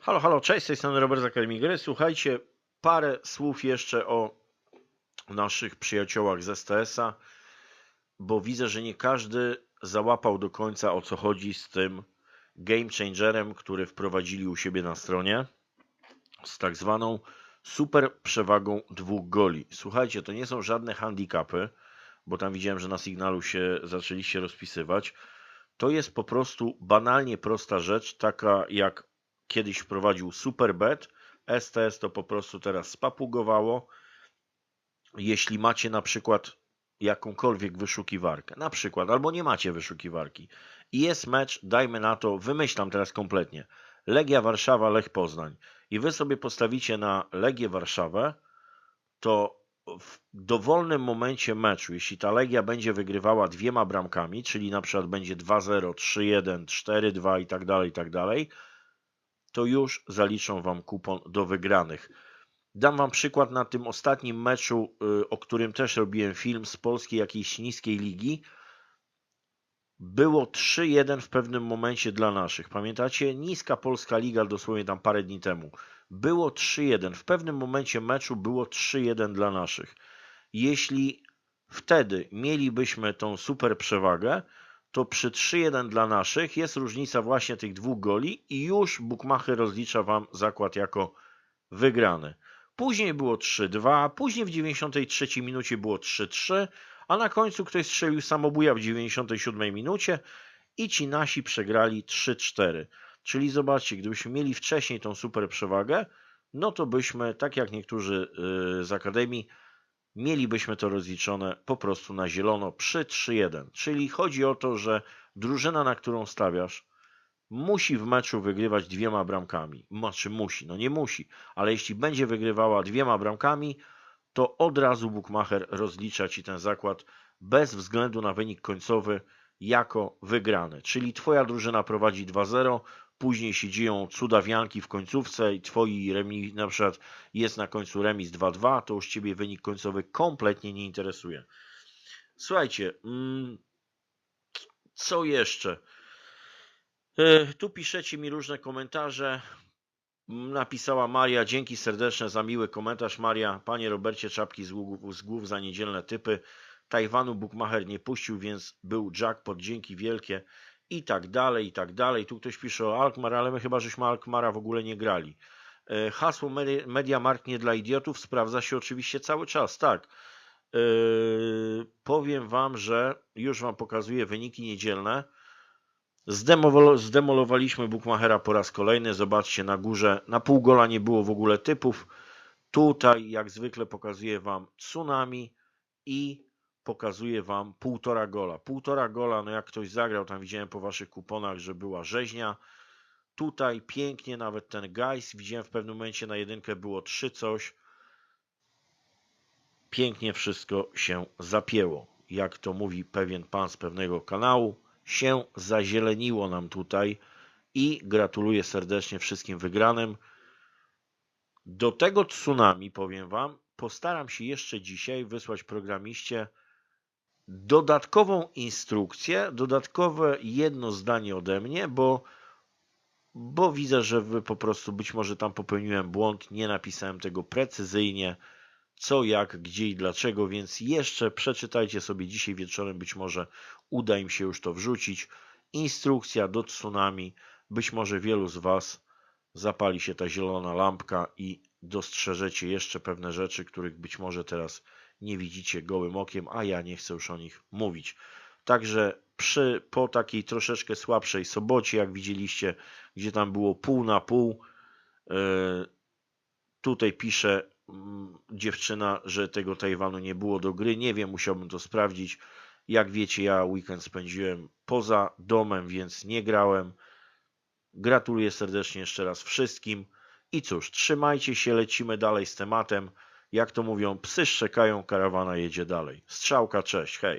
Halo, halo, cześć, z tej strony Robert z Akademii Gry. Słuchajcie, parę słów jeszcze o naszych przyjaciołach z STS-a, bo widzę, że nie każdy załapał do końca o co chodzi z tym game changerem, który wprowadzili u siebie na stronie z tak zwaną super przewagą dwóch goli. Słuchajcie, to nie są żadne handicapy, bo tam widziałem, że na sygnalu się zaczęliście rozpisywać. To jest po prostu banalnie prosta rzecz, taka jak kiedyś wprowadził Superbet. STS to po prostu teraz spapugowało. Jeśli macie na przykład jakąkolwiek wyszukiwarkę, na przykład, albo nie macie wyszukiwarki i jest mecz, dajmy na to, wymyślam teraz kompletnie, Legia Warszawa, Lech Poznań i wy sobie postawicie na Legię Warszawę, to w dowolnym momencie meczu, jeśli ta Legia będzie wygrywała dwiema bramkami, czyli na przykład będzie 2-0, 3-1, 4-2 i tak dalej, i tak dalej, to już zaliczą Wam kupon do wygranych. Dam Wam przykład na tym ostatnim meczu, y, o którym też robiłem film z polskiej jakiejś niskiej ligi. Było 3-1 w pewnym momencie dla naszych. Pamiętacie? Niska polska liga dosłownie tam parę dni temu. Było 3-1. W pewnym momencie meczu było 3-1 dla naszych. Jeśli wtedy mielibyśmy tą super przewagę, to przy 3-1 dla naszych jest różnica właśnie tych dwóch goli i już Bukmacher rozlicza Wam zakład jako wygrany. Później było 3-2, później w 93 minucie było 3-3, a na końcu ktoś strzelił samobuja w 97 minucie i ci nasi przegrali 3-4. Czyli zobaczcie, gdybyśmy mieli wcześniej tą super przewagę, no to byśmy, tak jak niektórzy yy, z Akademii, mielibyśmy to rozliczone po prostu na zielono przy 3-1. Czyli chodzi o to, że drużyna, na którą stawiasz, musi w meczu wygrywać dwiema bramkami. Znaczy musi, no nie musi, ale jeśli będzie wygrywała dwiema bramkami, to od razu Bukmacher rozlicza ci ten zakład bez względu na wynik końcowy jako wygrany. Czyli twoja drużyna prowadzi 2-0, później się dzieją cudawianki w końcówce i twoi remis, na przykład jest na końcu remis 2-2, to już ciebie wynik końcowy kompletnie nie interesuje. Słuchajcie, mm, co jeszcze? E, Tu piszecie mi różne komentarze. Napisała Maria, dzięki serdeczne za miły komentarz. Maria, panie Robercie, czapki z głów, z głów za niedzielne typy. Tajwanu Bukmacher nie puścił, więc był jackpot, dzięki wielkie i tak dalej, i tak dalej. Tu ktoś pisze o Alkmaar, ale my chyba żeśmy Alkmaara w ogóle nie grali. E, Hasło Medi- Mediamarkt nie dla idiotów sprawdza się oczywiście cały czas, tak. E, Powiem wam, że już wam pokazuję wyniki niedzielne. Zdemolo- Zdemolowaliśmy Bukmachera po raz kolejny. Zobaczcie na górze, na pół gola nie było w ogóle typów. Tutaj, jak zwykle, pokazuję Wam tsunami i pokazuję Wam półtora gola. Półtora gola, no jak ktoś zagrał, tam widziałem po Waszych kuponach, że była rzeźnia. Tutaj pięknie nawet ten Geis, widziałem w pewnym momencie na jedynkę było trzy coś. Pięknie wszystko się zapięło. Jak to mówi pewien pan z pewnego kanału, się zazieleniło nam tutaj i gratuluję serdecznie wszystkim wygranym. Do tego tsunami, powiem Wam, postaram się jeszcze dzisiaj wysłać programiście dodatkową instrukcję, dodatkowe jedno zdanie ode mnie, bo, bo widzę, że Wy po prostu być może tam popełniłem błąd, nie napisałem tego precyzyjnie, co, jak, gdzie i dlaczego, więc jeszcze przeczytajcie sobie dzisiaj wieczorem, być może uda im się już to wrzucić. Instrukcja do tsunami, być może wielu z Was zapali się ta zielona lampka i dostrzeżecie jeszcze pewne rzeczy, których być może teraz nie widzicie gołym okiem, a ja nie chcę już o nich mówić. Także przy, po takiej troszeczkę słabszej sobocie, jak widzieliście, gdzie tam było pół na pół, yy, tutaj pisze mm, dziewczyna, że tego Tajwanu nie było do gry. Nie wiem, musiałbym to sprawdzić. Jak wiecie, ja weekend spędziłem poza domem, więc nie grałem. Gratuluję serdecznie jeszcze raz wszystkim. I cóż, trzymajcie się, lecimy dalej z tematem. Jak to mówią, psy szczekają, karawana jedzie dalej. Strzałka, cześć, hej.